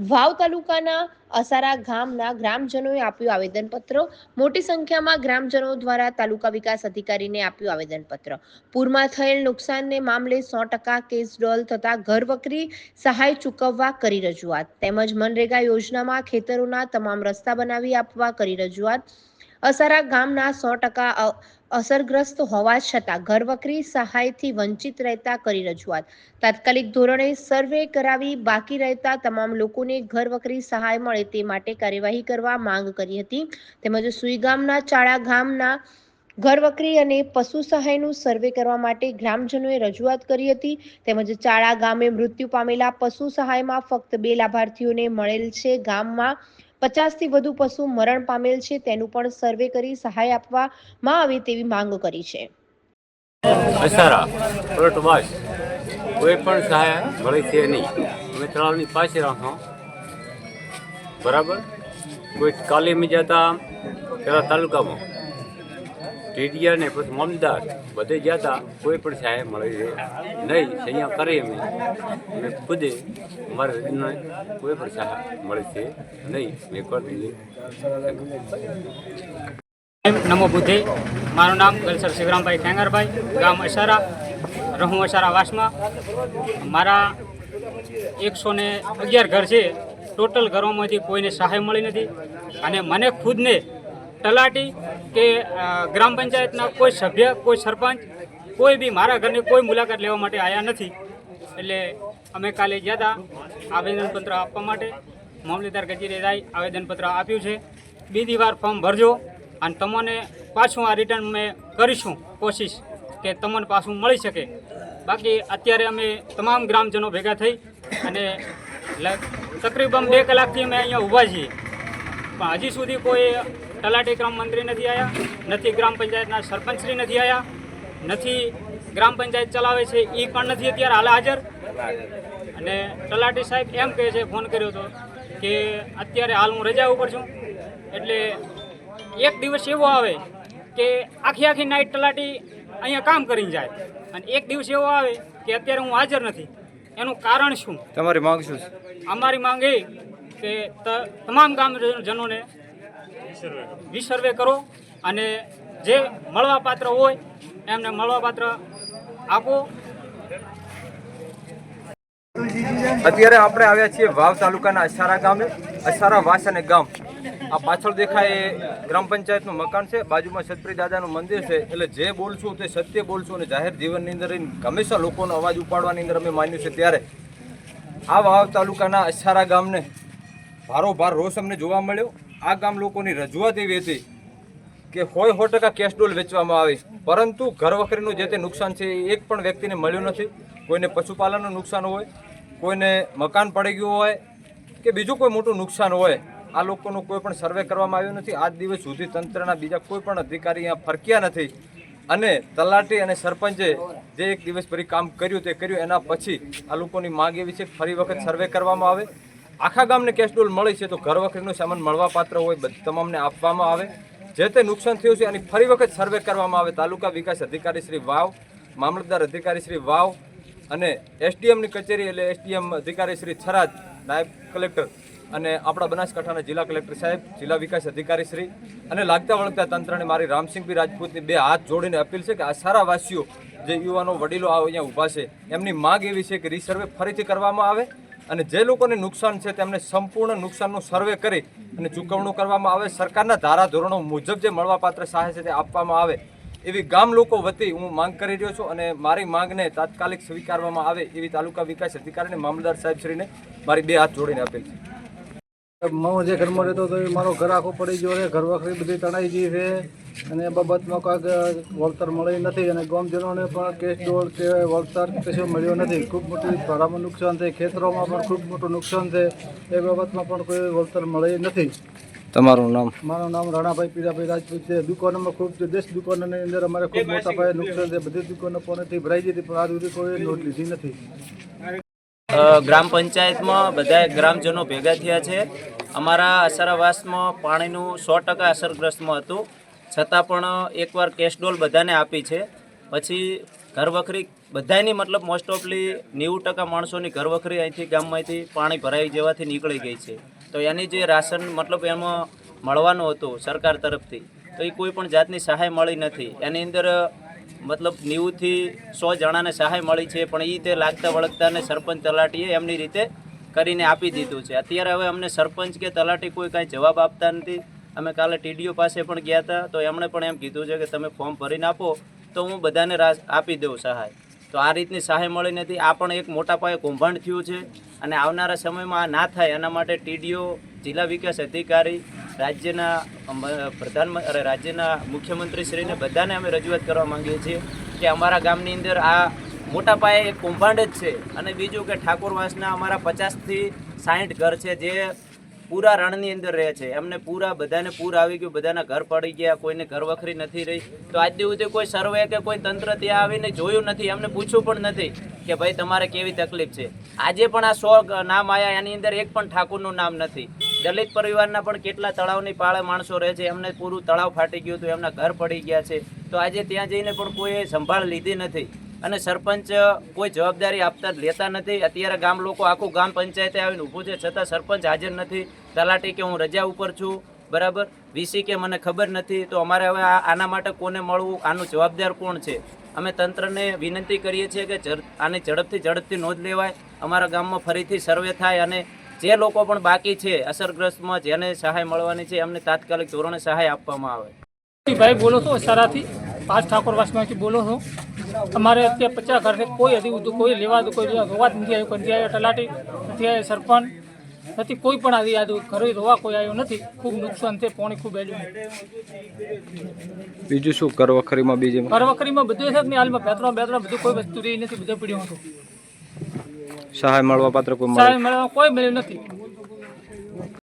વાવ તાલુકાના અસારા ગામના ગ્રામજનોએ આપ્યું આવેદનપત્ર. મોટી સંખ્યામાં ગ્રામજનો દ્વારા તાલુકા વિકાસ અધિકારીને આપ્યું આવેદનપત્ર. પૂરમાં થયેલ નુકસાનને મામલે સો ટકા કેસ ડોલ થતા ઘરવકરી સહાય ચૂકવવા કરી રજૂઆત. તેમજ મનરેગા યોજનામાં ખેતરોના તમામ રસ્તા બનાવી આપવા કરી રજૂઆત. અસારા ગામના સો ટકા અસરગ્રસ્ત હોવા છતાં ઘરવકરી સહાયથી વંચિત રહેતા કરી રજૂઆત. તાત્કાલિક ધોરણે સર્વે કરાવી બાકી રહેતા તમામ લોકોને ઘરવકરી સહાય મળે તે માટે કાર્યવાહી કરવા માંગ કરી હતી. તેમજ સુઈગામના ચાળા ગામના ઘરવકરી અને પશુ સહાયનું સર્વે કરવા માટે ગ્રામજનોએ રજૂઆત કરી હતી. તેમજ ચાળા ગામે મૃત્યુ પામેલા પશુ સહાયમાં ફક્ત બે લાભાર્થીઓને મળેલ છે ગામમાં પચાસથી વધુ પશુ મરણ પામેલ છે, તેનું પણ સર્વે કરી સહાય આપવામાં આવે તેવી માંગ કરી છે. કોઈ પણ સહાય મળી છે નહીં. અમે તળાવની પાસે રાખો. બરાબર? કોઈ કાલીમી જતા પેલા તાલુકામાં. ટીડિયા ને પછી મમદાર બધે જતા કોઈ પણ સહાય મળી નહીં, અહીંયા કરી અમે અમે ખુદે અમારા રીતના કોઈ પણ સહાય મળી છે, નહીં, મેં કરી દીધી. નમો બુદ્ધિ. મારું નામ ગલસર શિવરામભાઈ ખેંગરભાઈ ગામ અસારા, રહું અસારા વાસમાં. મારા એકસો ને અગિયાર ઘર છે. ટોટલ ઘરોમાંથી કોઈને સહાય મળી નથી. અને મને ખુદને તલાટી કે ગ્રામ પંચાયતના કોઈ સભ્ય, કોઈ સરપંચ, કોઈ બી મારા ઘરની કોઈ મુલાકાત લેવા માટે આવ્યા નથી. એટલે અમે કાલે ગયા હતા આવેદનપત્ર આપવા માટે. મામલેદાર કચેરી રાય આવેદનપત્ર આપ્યું છે. બીજી વાર ફોર્મ ભરજો અને તમને પાછું આ રિટર્ન અમે કરીશું. કોશિશ કે તમને પાછું મળી શકે. બાકી અત્યારે અમે તમામ ગ્રામજનો ભેગા થઈ અને તકરીબન બે કલાકથી અમે અહીંયા ઊભા છીએ. પણ હજી સુધી કોઈ તલાટી ગ્રામ મંત્રી નથી આવ્યા નથી ગ્રામ પંચાયતના સરપંચશ્રી નથી આવ્યા નથી ગ્રામ પંચાયત ચલાવે છે એ પણ નથી અત્યારે હાલ હાજર. અને તલાટી સાહેબ એમ કહે છે ફોન કર્યો હતો કે અત્યારે હાલ હું રજા ઉપર છું. એટલે એક દિવસ એવો આવે કે આખી આખી નાઈટ તલાટી અહીંયા કામ કરીને જાય. અને એક દિવસ એવો આવે કે અત્યારે હું હાજર નથી. એનું કારણ શું? તમારી માંગ શું અમારી માંગ એ કે તમામ ગામજનોને વિસર્વે કરો અને જે મળવાપાત્ર હોય, એમને મળવાપાત્ર આપો. અત્યારે આપણે આવ્યા છીએ વાવ તાલુકાના અસારા ગામે, અસારા વાસ અને ગામ. આ પાછળ દેખાય એ ગ્રામ પંચાયતનું મકાન છે, બાજુમાં સતપ્રી દાદાનું મંદિર છે, એટલે જે બોલશું તે સત્ય બોલશું અને જાહેર જીવનની અંદર હંમેશા લોકોનો અવાજ ઉપાડવાની અંદર અમે માન્યું છે ત્યારે. આ વાવ તાલુકાના અસારા ગામને ભારોભાર રોષ અમને જોવા મળ્યો. આ ગામ લોકોની રજૂઆત એવી હતી કે હોય સો ટકા કેશ ડોલ વેચવામાં આવે. પરંતુ ઘર વખરીનું જે તે નુકસાન છે, એ એક પણ વ્યક્તિને મળ્યું નથી. કોઈને પશુપાલનનું નુકસાન હોય, કોઈને મકાન પડી ગયું હોય કે બીજું કોઈ મોટું નુકસાન હોય, આ લોકોનું કોઈ પણ સર્વે કરવામાં આવ્યું નથી. આજ દિવસ સુધી તંત્રના બીજા કોઈ પણ અધિકારી અહીંયા ફરક્યા નથી. અને તલાટી અને સરપંચે જે એક દિવસ ફરી કામ કર્યું તે કર્યું, એના પછી આ લોકોની માંગ એવી છે ફરી વખત સર્વે કરવામાં આવે. આખા ગામને કેશ ડોલ મળી છે તો ઘર વખરીનો સામાન મળવાપાત્ર હોય તમામને આપવામાં આવે. જે તે નુકસાન થયું છે, અને ફરી વખત સર્વે કરવામાં આવે. તાલુકા વિકાસ અધિકારી શ્રી વાવ, મામલતદાર અધિકારી શ્રી વાવ, અને એસડીએમની કચેરી એટલે એસડીએમ અધિકારી શ્રી થરાદ નાયબ કલેક્ટર અને આપણા બનાસકાંઠાના જિલ્લા કલેક્ટર સાહેબ, જિલ્લા વિકાસ અધિકારી શ્રી અને લાગતા વળગતા તંત્રને મારી રામસિંહભાઈ રાજપૂતની બે હાથ જોડીને અપીલ છે કે આ સારા વાસીઓ, જે યુવાનો, વડીલો આ અહીંયા ઊભા છે, એમની માગ એવી છે કે રીસર્વે ફરીથી કરવામાં આવે. અને જે લોકોને નુકસાન છે તેમને સંપૂર્ણ નુકસાનનું સર્વે કરી અને ચૂકવણું કરવામાં આવે. સરકારના ધારાધોરણો મુજબ જે મળવાપાત્ર સહાય છે તે આપવામાં આવે એવી ગામ લોકો વતી હું માંગ કરી રહ્યો છું અને મારી માંગને તાત્કાલિક સ્વીકારવામાં આવે એવી તાલુકા વિકાસ અધિકારી અને મામલદાર સાહેબશ્રીને મારી બે હાથ જોડીને અપીલ છે. હું જે ઘરમાં રહેતો હતો એ મારો ઘર આખો પડી ગયો છે ઘર વખરી બધી તણાઈ ગઈ છે અને એ બાબતમાં કાંઈક વળતર મળી નથી અને ગામજનોને પણ કેસ ડોળ કે વળતર કશું મળ્યો નથી. ખૂબ મોટી ભાડામાં નુકસાન છે ખેતરોમાં પણ ખૂબ મોટું નુકસાન છે એ બાબતમાં પણ કોઈ વળતર મળી નથી. તમારું નામ? મારું નામ રાણાભાઈ પીરાભાઈ રાજપૂત છે. દુકાનોમાં ખૂબ દસ દુકાનોની અંદર અમારે ખૂબ મોટા પાયે નુકસાન છે. બધી દુકાનો પાણીથી ભરાઈ જતી પણ આ સુધી કોઈ નોટ લીધી નથી. ગ્રામ પંચાયતમાં બધા ગ્રામજનો ભેગા થયા છે. અમારા અસારાવાસમાં પાણીનું સો ટકા અસરગ્રસ્તમાં હતું. છતાં પણ એકવાર કેશડોલ બધાને આપી છે. પછી ઘર વખરી બધાની મતલબ મોસ્ટ ઓફલી નેવું ટકા માણસોની ઘરવખરી અહીંથી ગામમાંથી પાણી ભરાઈ જવાથી નીકળી ગઈ છે. તો એની જે રાશન મતલબ એમાં મળવાનું હતું સરકાર તરફથી, તો એ કોઈ પણ જાતની સહાય મળી નથી. એની અંદર મતલબ નેવુંથી સો જણાને સહાય મળી છે, પણ એ તે લાગતા વળગતાને સરપંચ તલાટીએ એમની રીતે કરીને આપી દીધું છે. અત્યારે હવે અમને સરપંચ કે તલાટી કોઈ કાંઈ જવાબ આપતા નથી. અમે કાલે ટીડીઓ પાસે પણ ગયા હતા, તો એમણે પણ એમ કીધું છે કે તમે ફોર્મ ભરીને આપો, તો હું બધાને આપી દઉં સહાય. તો આ રીતની સહાય મળી નથી. આ પણ એક મોટા પાયે કૌભાંડ થયું છે અને આવનારા સમયમાં આ ના થાય, એના માટે ટીડીઓ જિલ્લા વિકાસ અધિકારી રાજ્યના પ્રધાન રાજ્યના મુખ્યમંત્રી મુખ્યમંત્રીશ્રીને બધાને અમે રજૂઆત કરવા માંગીએ છીએ કે અમારા ગામની અંદર આ મોટા પાયે એક કૌભાંડ જ છે. અને બીજું કે ઠાકોરવાસના અમારા પચાસથી સાઠ ઘર છે જે પૂરા રણની અંદર રહે છે. એમને પૂરા, બધાને પૂર આવી ગયું, બધાના ઘર પડી ગયા, કોઈને ઘર વખરી નથી રહી. તો આજ સુધી કોઈ સર્વે કે કોઈ તંત્ર ત્યાં આવીને જોયું નથી, એમને પૂછ્યું પણ નથી કે ભાઈ તમારે કેવી તકલીફ છે. આજે પણ આ સો નામ આવ્યા એની અંદર એક પણ ઠાકોરનું નામ નથી. દલિત પરિવારના પણ કેટલા તળાવની પાળે માણસો રહે છે, એમને પૂરું તળાવ ફાટી ગયું હતું, એમના ઘર પડી ગયા છે. તો આજે ત્યાં જઈને પણ કોઈએ સંભાળ લીધી નથી અને સરપંચ કોઈ જવાબદારી આપતા લેતા નથી. અત્યારે ગામ લોકો, આખું ગામ પંચાયતે આવીને ઊભું છે, છતાં સરપંચ હાજર નથી. તલાટી કે હું રજા ઉપર છું, બરાબર? વીસી કે મને ખબર નથી. તો અમારે હવે આના માટે કોને મળવું? આનું જવાબદાર કોણ છે? અમે તંત્રને વિનંતી કરીએ છીએ કે આની ઝડપથી ઝડપથી નોંધ લેવાય. અમારા ગામમાં ફરીથી સર્વે થાય અને જે લોકો પણ બાકી છે અસરગ્રસ્તમાં જેને સહાય મળવાની છે એમને તાત્કાલિક ધોરણે સહાય આપવામાં આવે. ભાઈ બોલો છો સારાથી પાંચ ઠાકોરવાસમાંથી બોલો છો? અમારે અત્યારે પચાસ ઘરને કોઈ હજી કોઈ લેવા કોઈ રોવા જ નથી આવ્યું કોઈ નથી આવ્યો તલાટી નથી આવ્યો સરપંચ નથી કોઈ પણ આવી આવ્યું ઘરે રોવા કોઈ આવ્યો નથી. ખૂબ નુકસાન છે પાણી ખૂબ આવ્યું બીજું શું કરવખરીમાં બીજું? કરવખરીમાં બધું છે જ નહીં હાલમાં બે ત્રણ બધું કોઈ વસ્તુ રહી નથી બધું પડ્યું હતું. સહાય મળવા પાત્ર કોઈ સહાય મળવા કોઈ મળ્યું નથી.